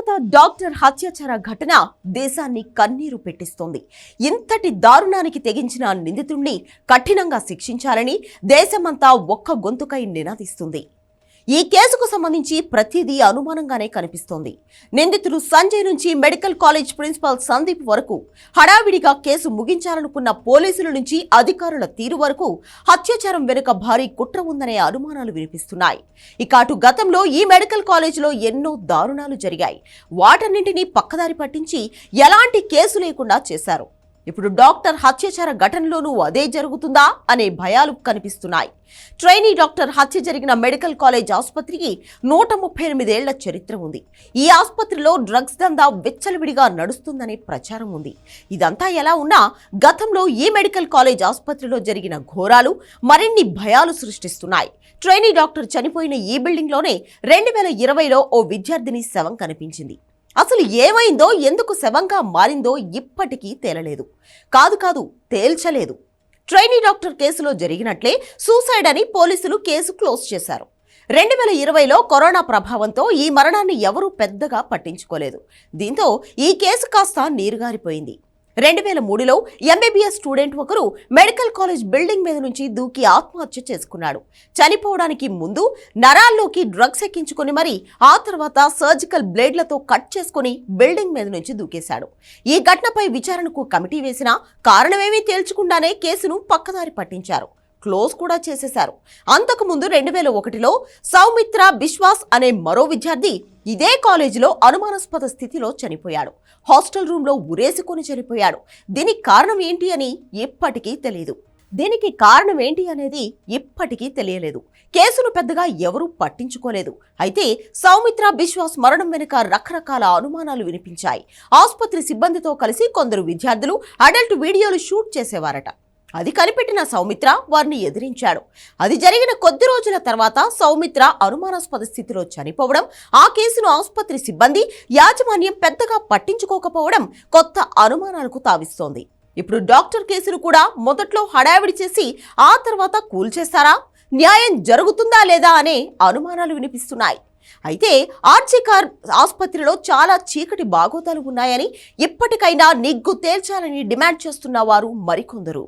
Kolkata doctor హత్యాచార ఘటన దేశాన్ని కన్నీరు పెట్టిస్తోంది. ఇంతటి దారుణానికి తెగించిన నిందితుణ్ణి కఠినంగా శిక్షించాలని దేశమంతా ఒక్క గొంతుకై నినాదిస్తుంది. ఈ కేసుకు సంబంధించి ప్రతిదీ అనుమానంగానే కనిపిస్తోంది. నిందితుడు సంజయ్ నుంచి మెడికల్ కాలేజ్ ప్రిన్సిపాల్ సందీప్ వరకు హడావిడిగా కేసు ముగించాలనుకున్న పోలీసుల నుంచి అధికారుల తీరు వరకు హత్యాచారం వెనుక భారీ కుట్ర ఉందనే అనుమానాలు వినిపిస్తున్నాయి. ఇక అటు గతంలో ఈ మెడికల్ కాలేజీలో ఎన్నో దారుణాలు జరిగాయి. వాటన్నింటినీ పక్కదారి పట్టించి ఎలాంటి కేసు లేకుండా చేశారు. ఇప్పుడు డాక్టర్ హత్యాచార ఘటనలోనూ అదే జరుగుతుందా అనే భయాలు కనిపిస్తున్నాయి. ట్రైనీ డాక్టర్ హత్య జరిగిన మెడికల్ కాలేజ్ ఆసుపత్రికి నూట ముప్పై ఎనిమిదేళ్ళ చరిత్ర ఉంది. ఈ ఆసుపత్రిలో డ్రగ్స్ దందా విచ్చలవిడిగా నడుస్తుందనే ప్రచారం ఉంది. ఇదంతా ఎలా ఉన్నా గతంలో ఈ మెడికల్ కాలేజ్ ఆసుపత్రిలో జరిగిన ఘోరాలు మరిన్ని భయాలు సృష్టిస్తున్నాయి. ట్రైనీ డాక్టర్ చనిపోయిన ఈ బిల్డింగ్లోనే రెండు వేల ఇరవైలో ఓ విద్యార్థిని శవం కనిపించింది. అసలు ఏమైందో ఎందుకు శవంగా మారిందో ఇప్పటికీ తేలలేదు. కాదు కాదు తేల్చలేదు. ట్రైనీ డాక్టర్ కేసులో జరిగినట్లే సూసైడ్ అని పోలీసులు కేసు క్లోజ్ చేశారు. రెండు వేల ఇరవైలో కరోనా ప్రభావంతో ఈ మరణాన్ని ఎవరూ పెద్దగా పట్టించుకోలేదు. దీంతో ఈ కేసు కాస్త నీరుగారిపోయింది. రెండు వేల మూడులో ఎంబీబీఎస్ స్టూడెంట్ ఒకరు మెడికల్ కాలేజ్ బిల్డింగ్ మీద నుంచి దూకి ఆత్మహత్య చేసుకున్నాడు. చనిపోవడానికి ముందు నరాల్లోకి డ్రగ్స్ ఎక్కించుకొని మరి ఆ తర్వాత సర్జికల్ బ్లేడ్లతో కట్ చేసుకుని బిల్డింగ్ మీద నుంచి దూకేశాడు. ఈ ఘటనపై విచారణకు కమిటీ వేసినా కారణమేమీ తేల్చకుండానే కేసును పక్కదారి పట్టించారు. క్లోజ్ కూడా చేసేశారు. అంతకుముందు రెండు వేల ఒకటిలో సౌమిత్ర బిశ్వాస్ అనే మరో విద్యార్థి ఇదే కాలేజీలో అనుమానాస్పద స్థితిలో చనిపోయాడు. హాస్టల్ రూమ్లో ఉరేసుకొని చనిపోయాడు. దీనికి కారణం ఏంటి అని ఇప్పటికీ తెలియదు దీనికి కారణం ఏంటి అనేది ఇప్పటికీ తెలియలేదు. కేసును పెద్దగా ఎవరూ పట్టించుకోలేదు. అయితే సౌమిత్ర బిశ్వాస్ మరణం వెనుక రకరకాల అనుమానాలు వినిపించాయి. ఆసుపత్రి సిబ్బందితో కలిసి కొందరు విద్యార్థులు అడల్ట్ వీడియోలు షూట్ చేసేవారట. అది కనిపెట్టిన సౌమిత్ర వారిని ఎదిరించాడు. అది జరిగిన కొద్ది రోజుల తర్వాత సౌమిత్ర అనుమానాస్పద స్థితిలో చనిపోవడం ఆ కేసును ఆసుపత్రి సిబ్బంది యాజమాన్యం పెద్దగా పట్టించుకోకపోవడం కొత్త అనుమానాలకు తావిస్తోంది. ఇప్పుడు డాక్టర్ కేసును కూడా మొదట్లో హడావిడి చేసి ఆ తర్వాత కూల్చేస్తారా? న్యాయం జరుగుతుందా లేదా అనే అనుమానాలు వినిపిస్తున్నాయి. అయితే ఆర్చికార్ ఆసుపత్రిలో చాలా చీకటి బాగోతాలు ఉన్నాయని ఇప్పటికైనా నిగ్గు తేల్చాలని డిమాండ్ చేస్తున్న వారు మరికొందరు.